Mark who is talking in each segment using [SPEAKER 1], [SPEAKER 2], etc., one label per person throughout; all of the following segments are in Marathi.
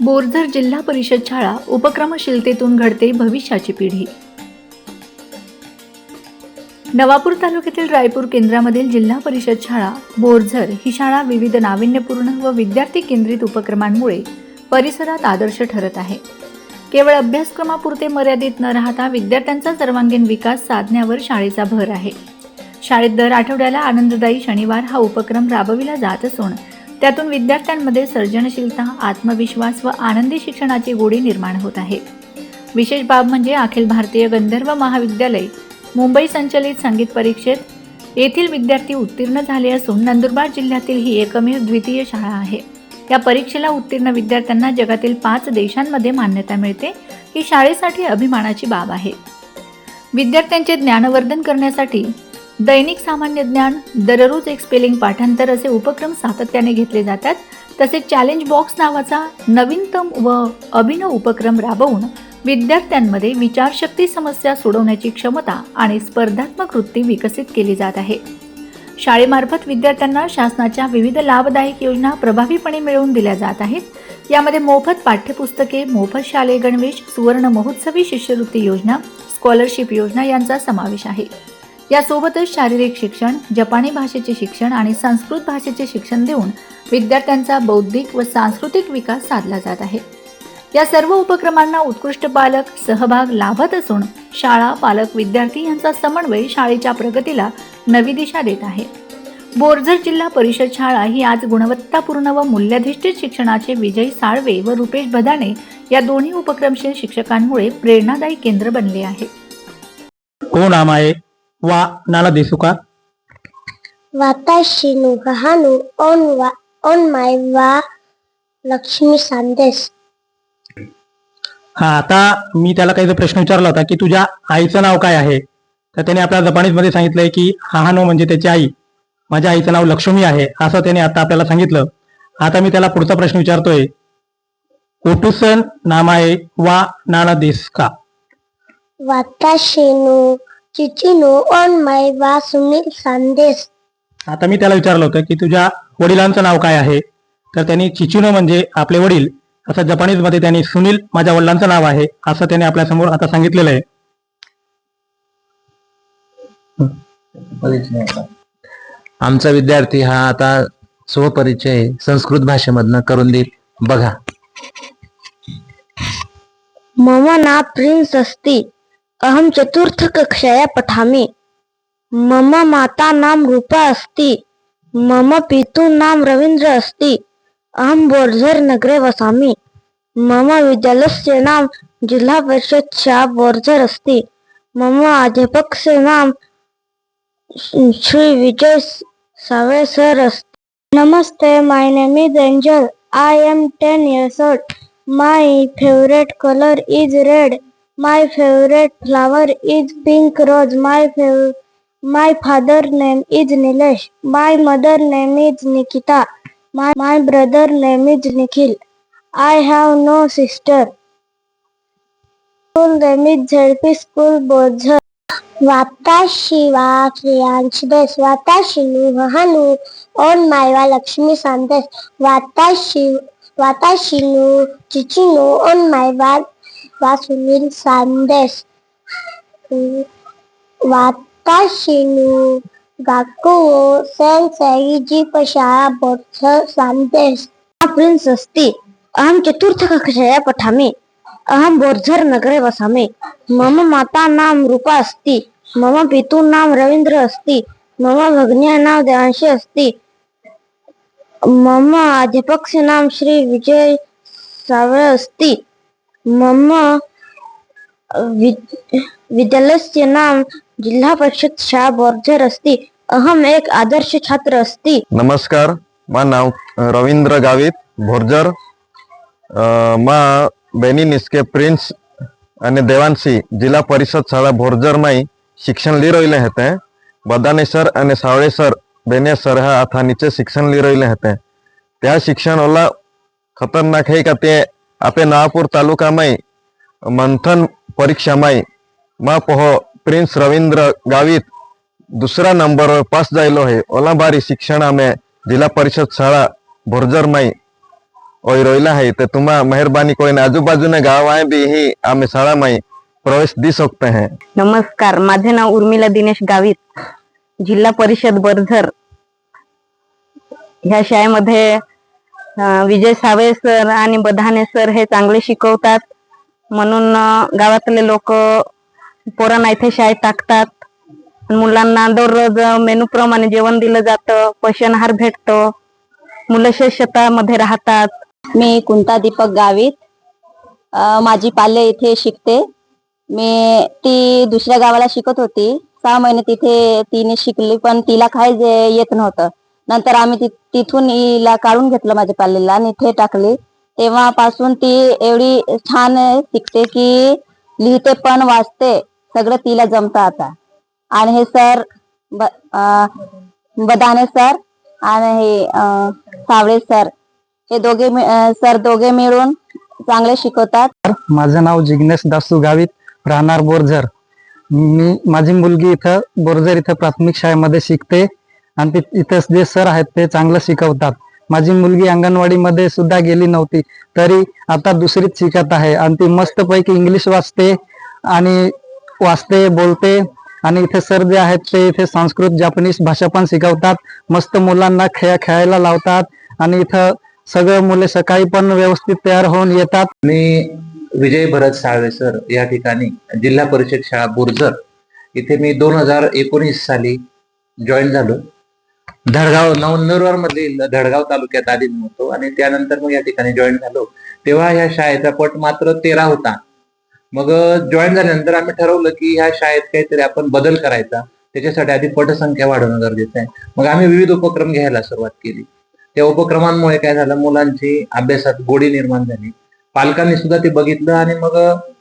[SPEAKER 1] बोरझर जिल्हा परिषद शाळा उपक्रमशीलतेतून घडते भविष्याची पिढी. नवापूर तालुक्यातील रायपूर केंद्रामधील जिल्हा परिषद शाळा बोरझर ही शाळा विविध नाविन्यपूर्ण व विद्यार्थी केंद्रित उपक्रमांमुळे परिसरात आदर्श ठरत आहे. केवळ अभ्यासक्रमापुरते मर्यादित न राहता विद्यार्थ्यांचा सर्वांगीण विकास साधण्यावर शाळेचा भर आहे. शाळेत दर आठवड्याला आनंददायी शनिवार हा उपक्रम राबविला जात असून त्यातून विद्यार्थ्यांमध्ये सर्जनशीलता आत्मविश्वास व आनंदी शिक्षणाची गोडी निर्माण होत आहे. विशेष बाब म्हणजे अखिल भारतीय गंधर्व महाविद्यालय मुंबई संचलित संगीत परीक्षेत. येथील विद्यार्थी उत्तीर्ण झाले असून नंदुरबार जिल्ह्यातील ही एकमेव द्वितीय शाळा आहे. या परीक्षेला उत्तीर्ण विद्यार्थ्यांना जगातील पाच देशांमध्ये मान्यता मिळते ही शाळेसाठी अभिमानाची बाब आहे. विद्यार्थ्यांचे ज्ञानवर्धन करण्यासाठी दैनिक सामान्य ज्ञान दररोज एक स्पेलिंग पाठांतर असे उपक्रम सातत्याने घेतले जातात. तसेच चॅलेंज बॉक्स नावाचा नवीनतम व अभिनव उपक्रम राबवून विद्यार्थ्यांमध्ये विचारशक्ती समस्या सोडवण्याची क्षमता आणि स्पर्धात्मक वृत्ती विकसित केली जात आहे. शाळेमार्फत विद्यार्थ्यांना शासनाच्या विविध लाभदायक योजना प्रभावीपणे मिळवून दिल्या जात आहेत. यामध्ये मोफत पाठ्यपुस्तके मोफत शालेय गणवेश सुवर्ण महोत्सवी शिष्यवृत्ती योजना स्कॉलरशिप योजना यांचा समावेश आहे. यासोबतच शारीरिक शिक्षण जपानी भाषेचे शिक्षण आणि संस्कृत भाषेचे शिक्षण देऊन विद्यार्थ्यांचा बौद्धिक व सांस्कृतिक विकास साधला जात आहे. या सर्व उपक्रमांना उत्कृष्ट पालक सहभाग लाभत असून शाळा पालक विद्यार्थी यांचा समन्वय शाळेच्या प्रगतीला नवी दिशा देत आहे. बोरझर जिल्हा परिषद शाळा ही आज गुणवत्तापूर्ण व मूल्याधिष्ठित शिक्षणाचे विजय साळवे व रुपेश भदाने या दोन्ही उपक्रमशील शिक्षकांमुळे प्रेरणादायी केंद्र बनले आहे
[SPEAKER 2] हो,
[SPEAKER 3] 와나라데수가 와타시 वा 온와 माय वा लक्ष्मी संदेश
[SPEAKER 2] हा आता मी त्याला काही प्रश्न विचारला होता की तुझ्या आईचं नाव काय आहे? तर त्याने आपल्या जपानीजमध्ये सांगितलंय की हाहानो म्हणजे त्याची आई. माझ्या आईचं नाव लक्ष्मी आहे असं त्याने आता आपल्याला सांगितलं. आता मी त्याला पुढचा प्रश्न विचारतोय. ओटुसन नामाए वा नाना देस का?
[SPEAKER 3] वाताशेनो चिचिनो ऑन माय वा सुनील सांदेश.
[SPEAKER 2] आता मी त्याला विचारलं होतं की तुझ्या वडिलांचं नाव काय आहे? तर त्यांनी चिचिनो म्हणजे आपले वडील असं जपानीजमध्ये त्यांनी सुनील माझ्या वडिलांचं नाव आहे असं त्याने आपल्यासमोर आता सांगितलेलं आहे.
[SPEAKER 4] आमचा विद्यार्थी हा आता स्वपरिचय संस्कृत भाषेमधनं करून देईल. बघा.
[SPEAKER 3] मम ना प्रिन्स असती. अहम चतुर्थ कक्षाया पठामि। मम माता नाम रूपा अस्ति मम पितु नाम रवीन्द्र अस्ति अहम बोर्झर नगरे वसामि। मम विद्यालयस्य नाम जिल्हा परिषद शाळा बोर्झर अस्ति मम अध्यापकस्य नाम श्री विजय सावे सर अस्ति। नमस्ते my name is Angel I am ten years old my favourite colour is red My favorite flower is pink rose. My fav- my father name is Nilesh. My mother name is Nikita. My, my brother name is Nikhil. I have no sister. School name is ZP School Bozhar. ವಾಪ್ತಾಶಿವ ಪ್ರಿಯಾಂಶ್ ದೇಶ್ ವಾತಾಶಿನಿ ವಹನು ಓಂ ಮಾಯವ ಲಕ್ಷ್ಮಿ ಸಂದೇಶ್ ವಾತಾಶಿವ್ ವಾತಾಶಿನು ಚಿಚಿನು ಓಂ ಮಾಯವ वा सुनील सांदेस वाता शिनू गाकू सेल सही जी पशा बोर्थ सांदेस प्रिन्स अस्ति. अहं चतुर्थ कक्षाया पठामि. अहं बोर्झर नगरे वसामि. मम माता नाम रूपा अस्ति. मम पितुः नाम रवींद्र अस्ति. मम भगिन्या नाम देवांशी अस्ति. मम अध्यापकस्य नाम श्री विजय सावळ अस्ति. मम माता नाम रूपा अस्ति मम पितुः नाम रवीन्द्र अस्ति मम भगिन्याः नाम देवांशी अस्ति मम अध्यापकस्य नाम श्री विजय सावळे अस्ति मम वि- विद्यालयस्य नाम जिल्हा परिषद शाळा बोर्झर अस्ति अहम एक आदर्श छात्र अस्ति
[SPEAKER 5] नमस्कार मा नाव अ, रवींद्र गावित ભોરજર અ, માં બેની નિસ્કે પ્રિન્સ અને દેવાંશી જિલ્લા પરિષદ શાળા ભોરજરમાં શિક્ષણ લઈ રહેલા હતા બધાને સર અને સાવળે સર બેને સર હા આથા નીચે શિક્ષણ લઈ રહેલા હતા ત્યાં શિક્ષણ ઓલા ખતરનાક હે કે તે આપે નવાપુર તાલુકામાં મંથન પરીક્ષામાં માં પહો પ્રિન્સ રવિન્દ્ર ગાવિત दुसरा नंबर पास जायलो आहे ओला बारी शिक्षण आम्ही जिल्हा परिषद शाळा भोरजर माई ओई रोइला है तो तुम्हारा मेहरबानी कोई आजू बाजू ने गाँव आए भी ही आम्ही शाळा में प्रवेश दी सकते हैं
[SPEAKER 3] नमस्कार माझे नाव उर्मिला दिनेश गावित जिल्हा परिषद बरझर ह्या शाळेमध्ये अं, विजय सावे सर आणि बधाने सर हे चांगले शिकवतात. म्हणून गावातले लोक पोरांना इथे शाळेत टाकतात. मुलांना दररोज मेनू प्रमाणे जेवण दिलं जातं पोषण आहार भेटतो. मुलं शेतामध्ये राहतात.
[SPEAKER 6] मी कुंता दीपक गावित. माझी पाल्य इथे शिकते. मी ती दुसऱ्या गावाला शिकत होती. सहा महिने तिथे तिने शिकली पण तिला काय जे येत नव्हतं. नंतर आम्ही तिथून हिला काढून घेतलं माझ्या पाल्यला आणि इथे टाकली. तेव्हापासून ती एवढी छान शिकते की लिहिते पण वाचते. सगळं तिला जमतं आता. आणि हे सर ब- आ, बदाने सर आणि हे सावळे सर हे दोघे सर दोघे मिळून चांगले शिकवतात.
[SPEAKER 7] माझं नाव जिग्नेश दासू गावित राहणार बोरझर. मी माझी मुलगी इथं बोरझर इथं प्राथमिक शाळेमध्ये शिकते. आणि ते इथं जे सर आहेत ते चांगलं शिकवतात. माझी मुलगी अंगणवाडीमध्ये सुद्धा गेली नव्हती. तरी आता दुसरीच शिकत आहे आणि ती मस्तपैकी इंग्लिश वाचते आणि वाचते बोलते. आणि इथे सर जे आहेत ते इथे संस्कृत जापानीज भाषा पण शिकवतात. मस्त मुलांना खेळ खेळायला लावतात आणि इथं सगळं मुले सकाळी पण व्यवस्थित तयार होऊन येतात.
[SPEAKER 4] मी विजय भरत साळवे सर या ठिकाणी जिल्हा परिषद शाळा बुर्जर. इथे मी दोन हजार एकोणीस साली जॉईन झालो. धडगाव नवनरवर मधील धडगाव तालुक्यात आधी होतो आणि त्यानंतर मग या ठिकाणी जॉईन झालो. तेव्हा या शाळेचा पट मात्र तेरा होता. मग जॉईन झाल्यानंतर आम्ही ठरवलं की ह्या शाळेत काहीतरी आपण बदल करायचा. त्याच्यासाठी आधी पटसंख्या वाढवणं गरजेचं आहे. मग आम्ही विविध उपक्रम घ्यायला सुरुवात केली. त्या उपक्रमांमुळे काय झालं मुलांची अभ्यासात गोडी निर्माण झाली. पालकांनी सुद्धा ते बघितलं आणि मग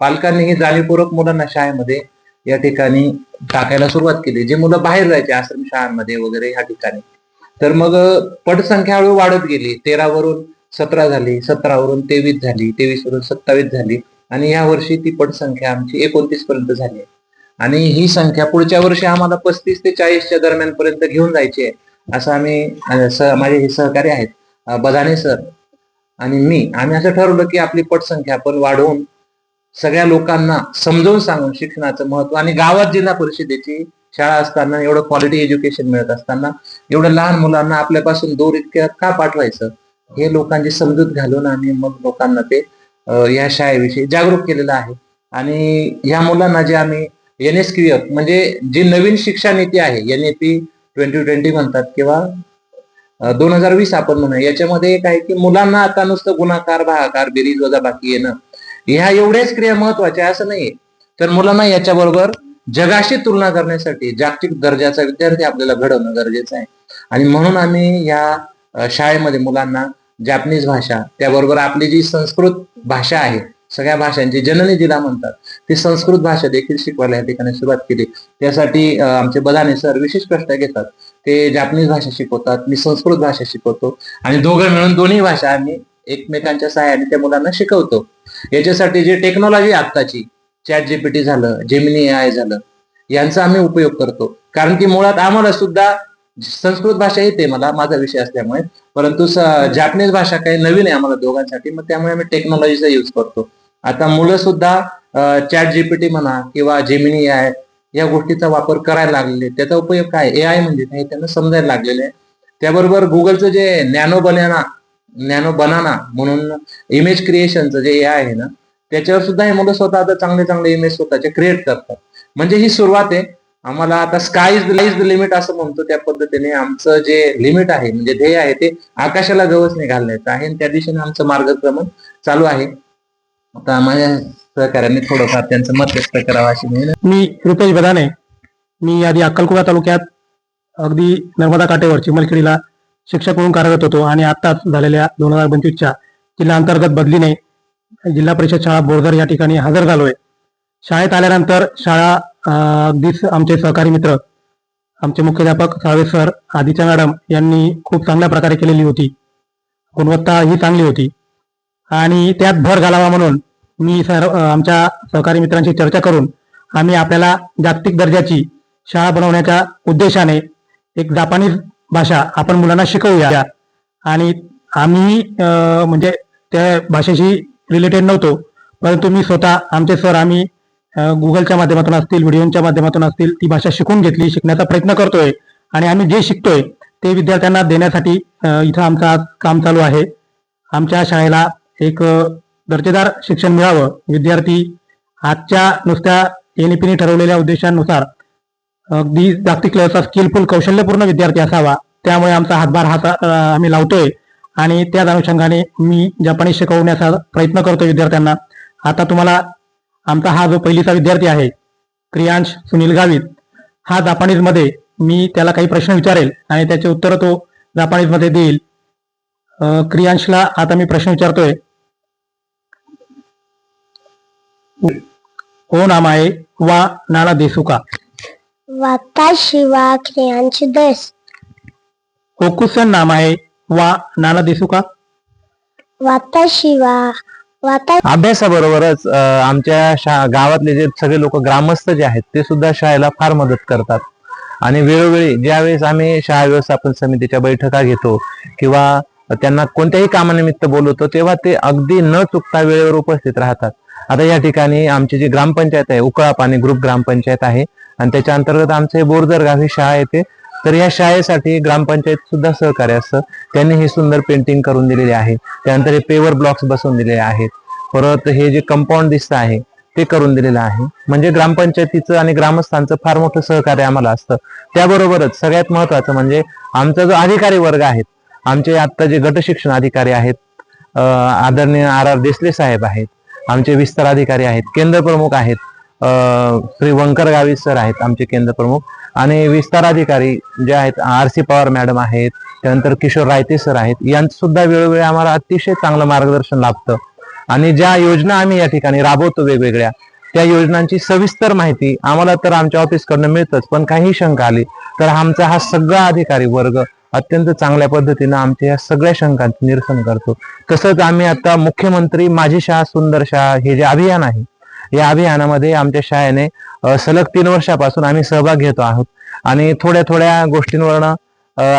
[SPEAKER 4] पालकांनीही जाणीवपूर्वक मुलांना शाळेमध्ये या ठिकाणी टाकायला सुरुवात केली. जे मुलं बाहेर जायचे आश्रम शाळांमध्ये वगैरे ह्या ठिकाणी. तर मग पटसंख्या हळूहळू वाढत गेली. तेरावरून सतरा झाली सतरावरून तेवीस झाली तेवीस वरून सत्तावीस झाली आणि या वर्षी ती पटसंख्या आमची एकोणतीस पर्यंत झाली आहे. आणि ही संख्या पुढच्या वर्षी आम्हाला पस्तीस ते चाळीसच्या दरम्यान पर्यंत घेऊन जायची आहे असं आम्ही माझे हे सहकारी आहेत बदाने सर आणि मी. आम्ही असं ठरवलं की आपली पटसंख्या आपण वाढवून सगळ्या लोकांना समजावून सांगून शिक्षणाचं महत्त्व आणि गावात जिल्हा परिषदेची शाळा असताना एवढं क्वालिटी एज्युकेशन मिळत असताना एवढं लहान मुलांना आपल्यापासून दूर इतक्या का पाठवायचं? हे लोकांची समजूत घालून आणि मग लोकांना ते या शाळेविषयी जागरूक केलेलं आहे. आणि या मुलांना जे आम्ही एन एस क्यू एफ म्हणजे जी नवीन शिक्षा नीती आहे N A P twenty twenty म्हणतात किंवा दोन हजार वीस आपण म्हणूया याच्यामध्ये एक आहे की मुलांना आता नुसतं गुणाकार भागाकार बेरीज वजा बाकी येणं ह्या एवढ्याच क्रिया महत्त्वाच्या असं नाहीये. तर मुलांना याच्याबरोबर जगाशी तुलना करण्यासाठी जागतिक दर्जाचा विद्यार्थी आपल्याला घडवणं गरजेचं आहे. आणि म्हणून आम्ही या शाळेमध्ये मुलांना जॅपनीज भाषा त्याबरोबर आपली जी संस्कृत भाषा आहे सगळ्या भाषांची जननी जिला म्हणतात ती संस्कृत भाषा देखील शिकवायला या ठिकाणी सुरुवात केली. त्यासाठी आमचे बदाने सर विशेष कष्ट घेतात. ते जॅपनीज भाषा शिकवतात मी संस्कृत भाषा शिकवतो. आणि दोघं मिळून दोन्ही भाषा आम्ही एकमेकांच्या सहाय्याने त्या मुलांना शिकवतो. याच्यासाठी जे टेक्नॉलॉजी आत्ताची चॅट जीपीटी झालं जेमिनी आय झालं यांचा आम्ही उपयोग करतो. कारण की मुळात आम्हाला सुद्धा संस्कृत भाषा येते मला माझा विषय असल्यामुळे. परंतु जापनीज जॅपनीज भाषा काही नवीन आहे आम्हाला दोघांसाठी मग त्यामुळे आम्ही टेक्नॉलॉजीचा यूज करतो. आता मुलं सुद्धा चॅट जीपीटी म्हणा किंवा जेमिनी आय या गोष्टीचा वापर करायला लागलेले त्याचा उपयोग काय? ए आय म्हणजे काय? त्यांना समजायला लागलेले आहे. त्याबरोबर गुगलचं जे नॅनो बनाना नॅनो बनाना म्हणून इमेज क्रिएशनचं जे ए आहे ना त्याच्यावर सुद्धा हे मुलं स्वतः आता चांगले चांगले इमेज स्वतःचे क्रिएट करतात. म्हणजे ही सुरुवात आहे. आम्हाला आता sky is is the limit असं म्हणतो त्या पद्धतीने आमचं जे लिमिट आहे म्हणजे ध्येय आहे ते आकाशाला गवसने घालण्याचं आहे. आणि त्या दिशेने आमचं मार्गक्रमण चालू आहे. आता माझ्या सहकार्याने थोडंफार त्यांचं मत व्यक्त करावं अशी मी
[SPEAKER 2] मी रुपेश बदाने मी आधी अक्कलकुवा तालुक्यात अगदी नर्मदा काठेवर चिमलखेडीला शिक्षक म्हणून कार्यरत होतो आणि आत्ताच झालेल्या दोन हजार पंचवीसच्या जिल्हा अंतर्गत बदलीने जिल्हा परिषद शाळा बोरधर या ठिकाणी हजर झालोय शाळेत आल्यानंतर शाळा अगदीच आमचे सहकारी मित्र आमचे मुख्याध्यापक सावे सर आदित्य मॅडम यांनी खूप चांगल्या प्रकारे केलेली होती. गुणवत्ता ही चांगली होती. आणि त्यात भर घालावा म्हणून मी सर्व आमच्या सहकारी मित्रांशी चर्चा करून आम्ही आपल्याला जागतिक दर्जाची शाळा बनवण्याच्या उद्देशाने एक जापानीज भाषा आपण मुलांना शिकवूया. आणि आम्ही म्हणजे त्या भाषेशी रिलेटेड नव्हतो. परंतु मी स्वतः आमचे सर आम्ही गुगलच्या माध्यमातून असतील व्हिडिओच्या माध्यमातून असतील ती भाषा शिकून घेतली शिकण्याचा प्रयत्न करतोय. आणि आम्ही जे शिकतोय ते विद्यार्थ्यांना देण्यासाठी इथं आमचं आज काम चालू आहे. आमच्या शाळेला एक दर्जेदार शिक्षण मिळावं. विद्यार्थी आजच्या नुसत्या एनईपीने ठरवलेल्या उद्देशानुसार अगदी जागतिक लेवलचा स्किलफुल कौशल्यपूर्ण विद्यार्थी असावा. त्यामुळे आमचा हातभार हा आम्ही लावतोय. आणि त्याच अनुषंगाने मी जपानी शिकवण्याचा प्रयत्न करतोय विद्यार्थ्यांना. आता तुम्हाला आमचा हा जो पहिलीचा विद्यार्थी आहे क्रियांश सुनील गावित हा जापानीजमध्ये मी त्याला काही प्रश्न विचारेल आणि त्याचे उत्तर तो जापानीजमध्ये देईल. क्रियांशला आता मी प्रश्न विचारतोय. ओ नामाये वा नाना देसुका.
[SPEAKER 8] वाताशिवा क्रियांची देश कोकुसन
[SPEAKER 2] नाम आहे वा नाना दिसू
[SPEAKER 8] का? वाताशिवा वाता
[SPEAKER 4] अभ्यासाबरोबरच आमच्या गावातले जे सगळे लोक ग्रामस्थ जे आहेत ते सुद्धा शाळेला फार मदत करतात. आणि वेळोवेळी ज्यावेळेस आम्ही शाळा व्यवस्थापन समितीच्या बैठका घेतो किंवा त्यांना कोणत्याही कामानिमित्त बोलवतो तेव्हा ते अगदी न चुकता वेळेवर उपस्थित राहतात. आता या ठिकाणी आमची जी ग्रामपंचायत आहे उकळाप आणि ग्रुप ग्रामपंचायत आहे आणि त्याच्या अंतर्गत आमचं हे बोरदर गाव ही शाळा येते तर या शाळेसाठी ग्रामपंचायत सुद्धा सहकार्य असतं. त्यांनी ही सुंदर पेंटिंग करून दिलेली आहे. त्यानंतर हे पेवर ब्लॉक्स बसवून दिलेले आहेत. परत हे जे कंपाऊंड दिसतं आहे ते करून दिलेलं आहे. म्हणजे ग्रामपंचायतीचं आणि ग्रामस्थांचं फार मोठं सहकार्य आम्हाला असतं. त्याबरोबरच सगळ्यात महत्वाचं म्हणजे आमचा जो अधिकारी वर्ग आहेत आमचे आत्ता जे गट शिक्षण अधिकारी आहेत आदरणीय आर आर देसले साहेब आहेत आमचे विस्तार अधिकारी आहेत केंद्र प्रमुख आहेत श्री वंकर गावी सर आहेत आमचे केंद्र प्रमुख. आणि विस्तार अधिकारी जे आहेत आर सी पवार मॅडम आहेत त्यानंतर किशोर रायते सर आहेत यांचं सुद्धा वेळोवेळी आम्हाला अतिशय चांगलं मार्गदर्शन लाभतं. आणि ज्या योजना आम्ही या ठिकाणी राबवतो वेगवेगळ्या त्या योजनांची सविस्तर माहिती आम्हाला तर आमच्या ऑफिसकडनं मिळतच पण काही शंका आली तर आमचा हा सगळा अधिकारी वर्ग अत्यंत चांगल्या पद्धतीनं आमच्या या सगळ्या शंकांचं निरसन करतो. तसंच आम्ही आता मुख्यमंत्री माझी शाळा सुंदर शाळा हे जे अभियान आहे या अभियानामध्ये आमच्या शाळेने सलग तीन वर्षापासून आम्ही सहभाग घेतो आहोत. आणि थोड्या थोड्या गोष्टींवरनं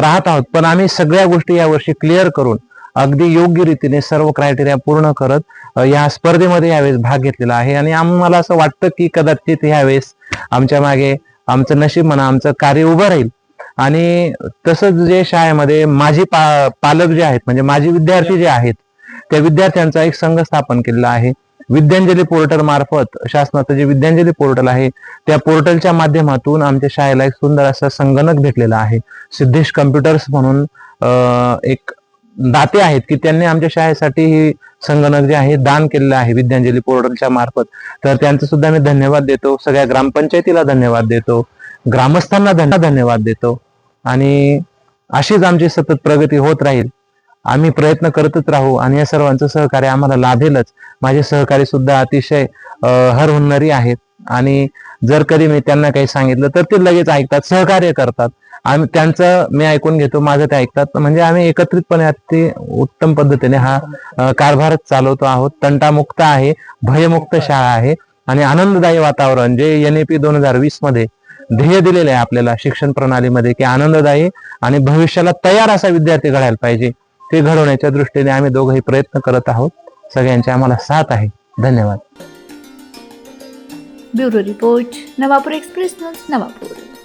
[SPEAKER 4] राहत आहोत. पण आम्ही सगळ्या गोष्टी यावर्षी क्लिअर करून अगदी योग्य रीतीने सर्व क्रायटेरिया पूर्ण करत या स्पर्धेमध्ये यावेळेस भाग घेतलेला आहे. आणि आम्हाला असं वाटतं की कदाचित यावेळेस आमच्या मागे आमचं नशीब म्हणा आमचं कार्य उभं राहील. आणि तसंच जे शाळेमध्ये माझे पा पालक जे आहेत म्हणजे माझे विद्यार्थी जे आहेत त्या विद्यार्थ्यांचा एक संघ स्थापन केलेला आहे. विद्यांजली पोर्टल मार्फत शासनाचं जे विद्यांजली पोर्टल आहे त्या पोर्टलच्या माध्यमातून आमच्या शाळेला एक सुंदर असा संगणक भेटलेला आहे. सिद्धेश कम्प्युटर्स म्हणून एक दाते आहेत की त्यांनी आमच्या शाळेसाठी ही संगणक जे आहे दान केलेलं आहे विद्यांजली पोर्टलच्या मार्फत. तर त्यांचं सुद्धा मी धन्यवाद देतो. सगळ्या ग्रामपंचायतीला धन्यवाद देतो. ग्रामस्थांना धन्यवाद देतो. आणि अशीच आमची सतत प्रगती होत राहील. आम्ही प्रयत्न करतच राहू आणि या सर्वांचं सहकार्य आम्हाला लाभेलच. माझे सहकारी सुद्धा अतिशय हरहुन्नरी आहेत. आणि जर कधी मी त्यांना काही सांगितलं तर ते लगेच ऐकतात सहकार्य करतात. आम्ही त्यांचं मी ऐकून घेतो माझं ते ऐकतात. म्हणजे आम्ही एकत्रितपणे अति उत्तम पद्धतीने हा कारभारच कारभार चालवतो आहोत. तंटामुक्त आहे भयमुक्त शाळा आहे आणि आनंददायी वातावरण जे एन ए पी दोन हजार वीसमध्ये ध्येय दिलेलं आहे आपल्याला शिक्षण प्रणालीमध्ये की आनंददायी आणि भविष्याला तयार असा विद्यार्थी घडायला पाहिजे. ते घडवण्याच्या दृष्टीने आम्ही दोघंही प्रयत्न करत आहोत. सगळ्यांची आम्हाला साथ आहे. धन्यवाद.
[SPEAKER 1] Bureau report Navapur express news Navapur.